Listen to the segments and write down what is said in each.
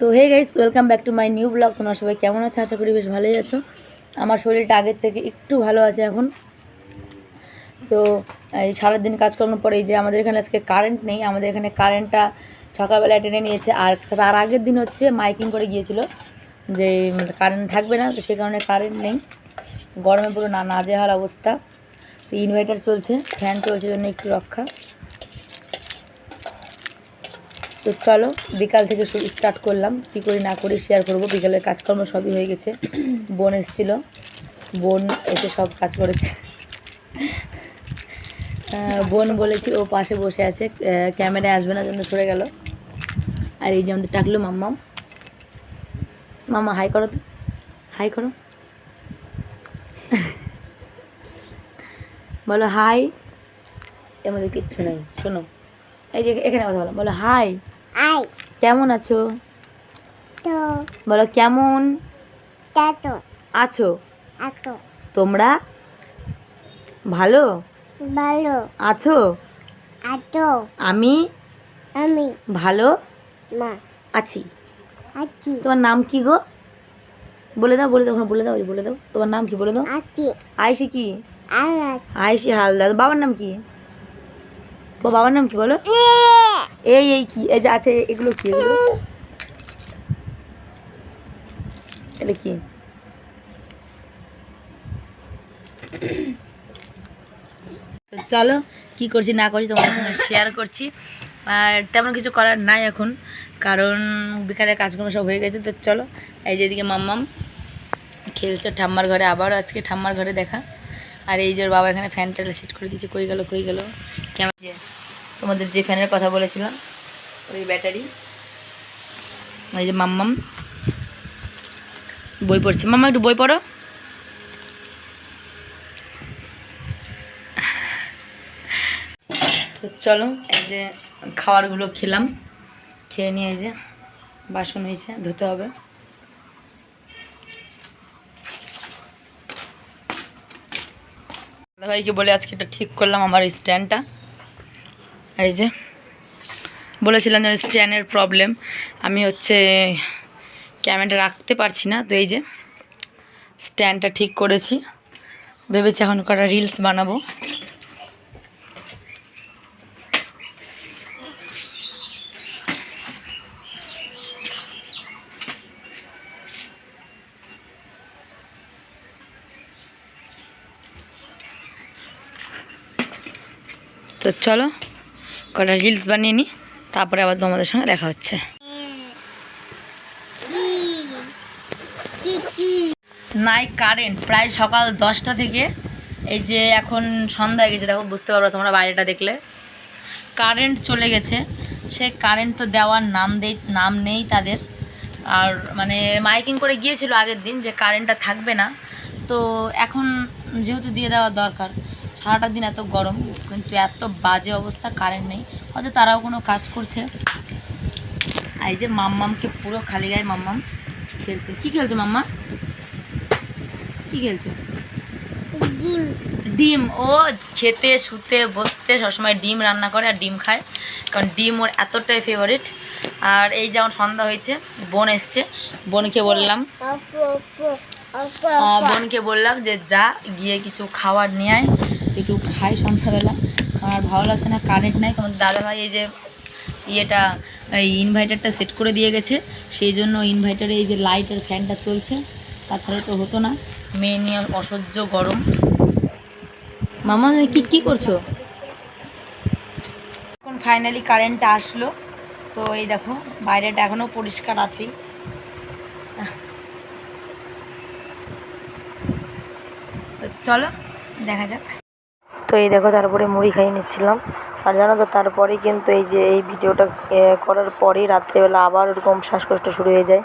তো hey guys welcome back to my new blog তোমরা সবাই কেমন আছে? আশা করি বেশ ভালোই আছো। আমার শরীরটা আগের থেকে একটু ভালো আছে এখন। তো, এই সারাদিন কাজকর্ম পরে এই যে আমাদের এখানে আজকে কারেন্ট নেই, আমাদের এখানে কারেন্টটা সকালবেলা টেনে নিয়েছে। আর তার আগের দিন হচ্ছে মাইকিং করে গিয়েছিল যে কারেন্ট থাকবে না, তো সেই কারণে কারেন্ট নেই। গরমে পুরো না নাজেহাল অবস্থা। ইনভার্টার চলছে ফ্যান চলছে জন্য একটু রক্ষা। তো চলো, বিকাল থেকে স্টার্ট করলাম। কী করি না করি শেয়ার করব। বিকালের কাজকর্ম সবই হয়ে গেছে। বোন এসেছিল। বোন এসে সব কাজ করেছে। বোন বলেছি, ও পাশে বসে আছে। ক্যামেরায় আসবে না জন্য সরে গেল। আর এই যে আমাদের টাকলো মাম্মাম। মামা হাই করো তো। হাই করো। বলো হাই মধ্যে কিচ্ছু নেই। শোনো। এই যে এখানে কথা বলো। বলো হাই আই কেমন আছো? তো। বলো কেমন? আছো? আটো তোমরা? ভালো? ভালো। আছো? আটো আমি? আমি। ভালো? মা। আছি। আছি। তোমার নাম কি গো? বলে দাও বলে দাও বলে দাও বলে দাও। তোমার নাম কি বলে দাও? আছি। আয়সি কি? আয়সি হালদার। বাবার নাম কি? বাবার নাম কি বলো? এই এই কি? এই যে আছে, এগুলো কি এগুলো? এটা কি? চলো, কি করছি না করছি তোমাদের সঙ্গে শেয়ার করছি। আর তেমন কিছু করার নাই এখন, কারণ বিকালের কাজকর্ম সব হয়ে গেছে, তো চলো, এই যে এদিকে মাম্মাম খেলছে ঠাম্মার ঘরে, আবারও আজকে ঠাম্মার ঘরে দেখা। আর এই যে বাবা এখানে ফ্যান ফ্যানটা সেট করে দিয়েছে, কই গেল কই গেল? কেমন? তোমাদের যে ফ্যানের কথা বলেছিলাম, ওই ব্যাটারি এই যে মাম্মাম। বই পড়ছে। মাম্মা, একটু বই পড়ো। তো চলো, এই যে খাবারগুলো খেলাম, খেয়ে নিয়ে এই যে বাসন হয়েছে, ধুতে হবে। ভাইকে বলে আজকে এটা ঠিক করলাম, আমার স্ট্যান্ডটা। এই যে বলেছিলাম যে স্ট্যান্ডের প্রবলেম, আমি হচ্ছে ক্যামেরাটা রাখতে পারছি না, তো এই যে স্ট্যান্ডটা ঠিক করেছি। ভেবেছি এখন কটা রিলস বানাবো। তো চলো কটা রিলস বানিয়ে নিই তারপরে আবার তোমাদের সঙ্গে দেখা হচ্ছে। নাই কারেন্ট প্রায় সকাল দশটা থেকে। এই যে এখন সন্ধ্যা হয়ে গেছে, দেখো, বুঝতে পারব তোমরা বাইরেটা দেখলে। কারেন্ট চলে গেছে, সে কারেন্ট তো দেওয়ার নাম দেই, নাম নেই তাদের। আর মানে মাইকিং করে গিয়েছিল আগের দিন যে কারেন্টটা থাকবে না। তো এখন যেহেতু দিয়ে দেওয়া দরকার সারাটা দিন এত গরম কিন্তু এত বাজে অবস্থা কারেন্ট নেই। হয়তো তারাও কোনো কাজ করছে। আর এই যে মাম্মামকে পুরো খালি গায়ে মাম্মাম খেলছে। কি খেলছে মাম্মা? কি খেলছো? ডিম। ডিম। ও খেতে শুতে বসতে সবসময় ডিম রান্না করে আর ডিম খায়। কারণ ডিম ওর এতটাই ফেভারিট আর এই যেমন সন্ধ্যা হয়েছে বোন এসছে। বোনকে বললাম বোনকে বললাম যে যা গিয়ে কিছু খাবার নিয়ে আয়। একটু খাই সন্ধ্যাবেলা। আমার আর ভালো লাগছে না কারেন্ট নাই। তোমাদের দাদাভাই এই যে ইয়েটা, এই ইনভার্টারটা সেট করে দিয়ে গেছে। সেই জন্য ইনভার্টারে এই যে লাইটের ফ্যানটা চলছে। তাছাড়া তো হতো না। মেয়ে নিয়ে অসহ্য গরম। মামা, তুমি কী কী করছ? এখন ফাইনালি কারেন্টটা আসলো। তো এই দেখো, বাইরেটা এখনও পরিষ্কার আছেই। তো চলো, দেখা যাক। তো এই দেখো, তারপরে মুড়ি খাইয়ে নিচ্ছিলাম। আর জানো তো, তারপরে কিন্তু এই যে এই ভিডিওটা করার পরেই রাত্রেবেলা আবার ওরকম শ্বাসকষ্ট শুরু হয়ে যায়।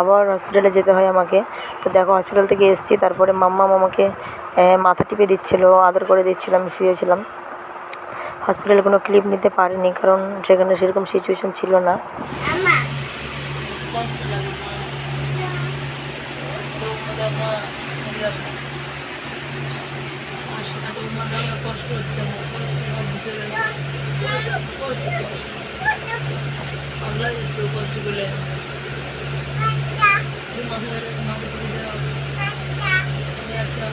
আবার হসপিটালে যেতে হয় আমাকে। তো দেখো হসপিটাল থেকে এসেছি, তারপরে মাম্মা আমাকে মাথা টিপে দিচ্ছিল, আদর করে দিচ্ছিল, আমি শুয়েছিলাম। হসপিটালে কোনো ক্লিপ নিতে পারিনি, কারণ সেখানে সেরকম সিচুয়েশন ছিল না। কষ্ট হচ্ছে আমার কষ্ট বুঝে কষ্ট কষ্ট আমরা হচ্ছে কষ্ট করলে মাথা মাথা করে দেওয়া আমি একটা